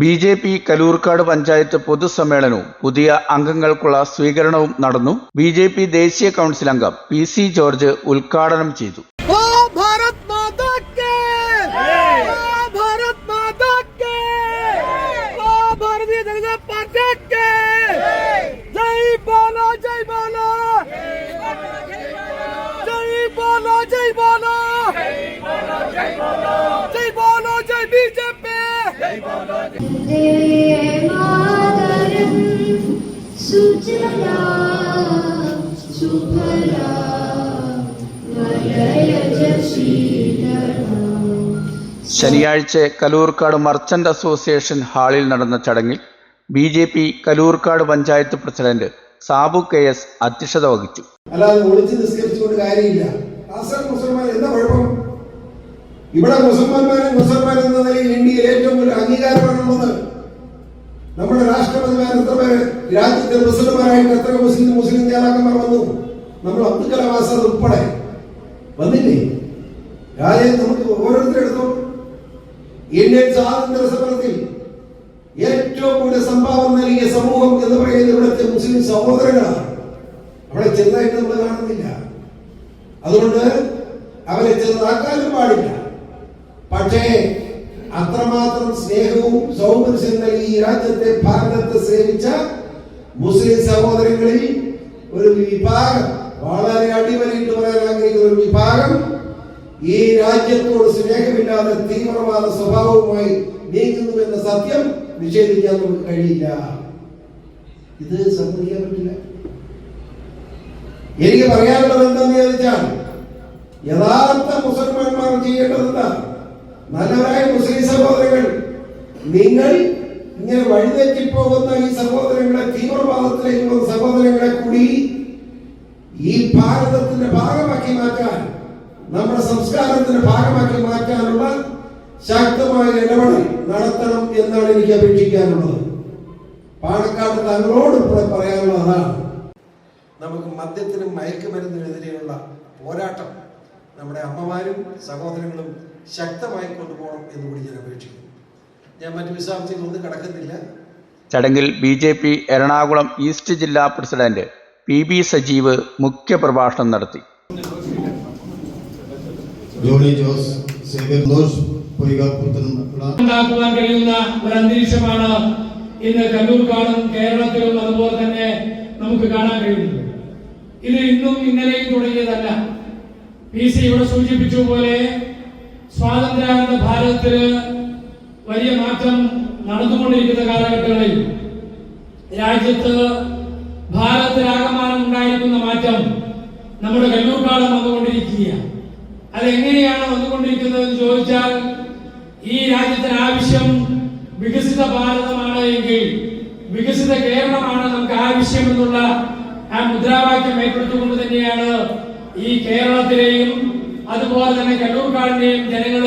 B J P Kalloorkkad panchayat പൊതുസമ്മേളനവും പുതിയ അംഗങ്ങൾക്കുള്ള സ്വീകരണവും നടന്നു. ബി ജെ പി ദേശീയ കൗൺസിൽ അംഗം പി സി ജോർജ് ഉദ്ഘാടനം ചെയ്തു. ജയ് ബോലോ ജയ് ബോലോ! ശനിയാഴ്ച കലൂർക്കാട് മർച്ചന്റ് അസോസിയേഷൻ ഹാളിൽ നടന്ന ചടങ്ങിൽ B J P Kalloorkkad panchayat president Sabu K S അധ്യക്ഷത വഹിച്ചു. അല്ലാതെ ഒളിച്ച് നിസ്കരിച്ചുകൊണ്ട് കാര്യമില്ല. ഇവിടെ മുസൽമാന്മാരും മുസൽമാൻ എന്ന നിലയിൽ ഇന്ത്യയിൽ ഏറ്റവും വലിയ അംഗീകാരമാണുള്ളത്. നമ്മുടെ രാഷ്ട്രപതിമാർ എത്ര പേര്? രാജ്യത്തെ പ്രസിഡന്റുമാരായിട്ട് എത്ര മുസ്ലിം മുസ്ലിം നേതാക്കന്മാർ വന്നു? നമ്മൾ അബ്ദുൽ കലാം ആസാദ് ഉൾപ്പെടെ. വന്നില്ലേ? രാജ്യം നമുക്ക് ഓരോരുത്തരെടുത്തു ഇന്ത്യൻ സ്വാതന്ത്ര്യ സമരത്തിൽ ഏറ്റവും കൂടുതൽ സംഭാവന നൽകിയ സമൂഹം എന്ന് പറയുന്നത് ഇവിടുത്തെ മുസ്ലിം സഹോദരങ്ങളാണ്. അവിടെ ചെറുതായിട്ട് നമ്മൾ കാണുന്നില്ല. അതുകൊണ്ട് അവരെ ചെറുതാക്കാനും പാടില്ല. പക്ഷേ അത്രമാത്രം സ്നേഹവും സൗമനസ്യം നൽകി ഈ രാജ്യത്തെ ഭാരതത്തെ സേവിച്ച മുസ്ലിം സഹോദരങ്ങളിൽ ഒരു വിഭാഗം വളരെ അടിവരയിട്ട് പറയാൻ ആഗ്രഹിക്കുന്ന ഒരു വിഭാഗം ഈ രാജ്യത്തോട് സ്നേഹമില്ലാതെ തീവ്രവാദ സ്വഭാവവുമായി നീങ്ങുന്നുവെന്ന സത്യം നിഷേധിക്കാൻ നമുക്ക് കഴിയില്ല. ഇത് സമ്മതിക്കാൻ പറ്റില്ല. എനിക്ക് പറയാനുള്ളത് എന്താണെന്ന് ചോദിച്ചാൽ യഥാർത്ഥ മുസൽമാന്മാർ നിങ്ങൾ ഇങ്ങനെ വഴിതെറ്റി പോകുന്ന ഈ സഹോദരങ്ങളെ തീവ്രവാദത്തിലേക്ക് പോകുന്ന സഹോദരങ്ങളെ കൂടി ഈ ഭാരതത്തിന്റെ ഭാഗമാക്കി മാറ്റാൻ നമ്മുടെ സംസ്കാരത്തിന്റെ ഭാഗമാക്കി മാറ്റാനുള്ള ശക്തമായ ഇടപെടൽ നടത്തണം എന്നാണ് എനിക്ക് അപേക്ഷിക്കാനുള്ളത്. പാണക്കാട് തങ്ങളോട് ഇപ്പോൾ പറയാനുള്ളത് അതാണ്. നമുക്ക് മദ്യത്തിനും മയക്കുമരുന്നിനെതിരെയുള്ള പോരാട്ടം നമ്മുടെ അമ്മമാരും സഹോദരങ്ങളും ശക്തമായി കൊണ്ടുപോകണം എന്ന് കൂടി ഞാൻ അപേക്ഷിക്കുന്നു. ഞാൻ മറ്റു വിശദാംശങ്ങളൊന്നും കടക്കുന്നില്ല. ചടങ്ങിൽ B J P Ernakulam east ജില്ലാ പ്രസിഡന്റ് പി ബി സജീവ് മുഖ്യപ്രഭാഷണം നടത്തി. ഉണ്ടാക്കുവാൻ കഴിയുന്ന ഒരു അന്തരീക്ഷമാണ് ഇന്ന് കല്ലൂർക്കാടും കേരളത്തിലും അതുപോലെ തന്നെ നമുക്ക് കാണാൻ കഴിയുന്നത്. ഇത് ഇന്നും ഇന്നലെയും തുടങ്ങിയതല്ല. പി സി ഇവിടെ സൂചിപ്പിച്ച പോലെ സ്വാതന്ത്ര്യാനന്ത ഭാരതത്തിൽ വലിയ മാറ്റം നടന്നുകൊണ്ടിരിക്കുന്ന കാലഘട്ടങ്ങളിൽ രാജ്യത്ത് ഭാരതത്തിലാകമാനം ഉണ്ടായിരിക്കുന്ന മാറ്റം നമ്മുടെ കല്ലൂർക്കാടും വന്നുകൊണ്ടിരിക്കുകയാണ്. അതെങ്ങനെയാണ് വന്നുകൊണ്ടിരിക്കുന്നത് എന്ന് ചോദിച്ചാൽ ഈ രാജ്യത്തിന് ആവശ്യം വികസിത ഭാരതമാണ് എങ്കിൽ വികസിത കേരളമാണ് നമുക്ക് ആവശ്യം എന്നുള്ള ആ മുദ്രാവാക്യം ഏറ്റെടുത്തുകൊണ്ട് തന്നെയാണ് ഈ കേരളത്തിലെയും അതുപോലെ തന്നെ കല്ലൂർക്കാടിന്റെയും ജനങ്ങൾ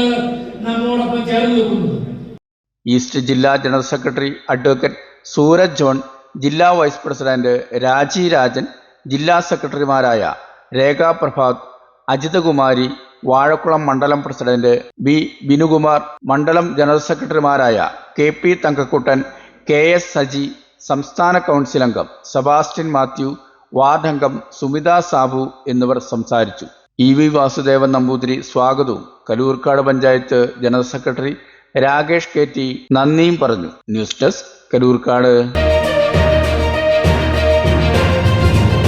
നമ്മോടൊപ്പം ചേർന്ന് നിൽക്കുന്നത് ഈസ്റ്റ് ജില്ലാ general secretary advocate Sooraj John ജില്ലാ വൈസ് പ്രസിഡന്റ് രാജി രാജൻ ജില്ലാ സെക്രട്ടറിമാരായ രേഖാ പ്രഭാത് അജിതകുമാരി വാഴക്കുളം മണ്ഡലം പ്രസിഡന്റ് ബി ബിനുകുമാർ മണ്ഡലം ജനറൽ സെക്രട്ടറിമാരായ K P Thankakuttan K S Saji സംസ്ഥാന കൗൺസിൽ അംഗം സെബാസ്റ്റ്യൻ മാത്യു വാർഡ് അംഗം സുമിത സാബു എന്നിവർ സംസാരിച്ചു. ഇ വി വാസുദേവൻ നമ്പൂതിരി സ്വാഗതവും. Kalloorkkad panchayat general secretary Rakesh K T നന്ദിയും പറഞ്ഞു. News desk Kaloorkad